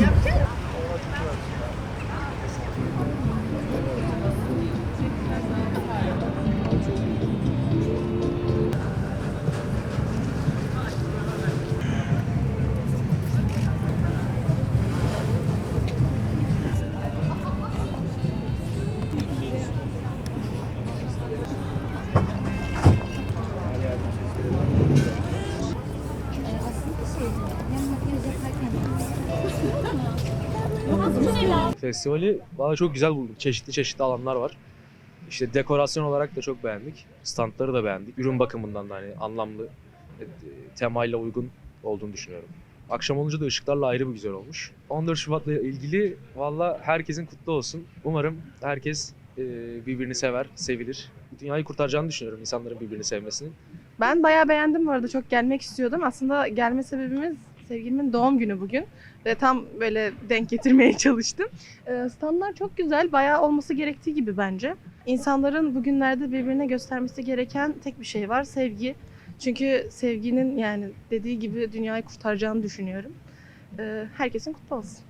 야, Festivali bana çok güzel bulduk. Çeşitli çeşitli alanlar var. İşte dekorasyon olarak da çok beğendik. Standları da beğendik. Ürün bakımından da hani anlamlı, e, temayla uygun olduğunu düşünüyorum. Akşam olunca da ışıklarla ayrı bir güzel olmuş. 14 Şubat'la ilgili valla herkesin kutlu olsun. Umarım herkes e, birbirini sever, sevilir. Dünyayı kurtaracağını düşünüyorum insanların birbirini sevmesinin. Ben bayağı beğendim bu arada. Çok gelmek istiyordum. Aslında gelme sebebimiz sevgilimin doğum günü bugün. Ve tam böyle denk getirmeye çalıştım. Ee, standlar çok güzel. Bayağı olması gerektiği gibi bence. İnsanların bugünlerde birbirine göstermesi gereken tek bir şey var. Sevgi. Çünkü sevginin yani dediği gibi dünyayı kurtaracağını düşünüyorum. Ee, herkesin kutlu olsun.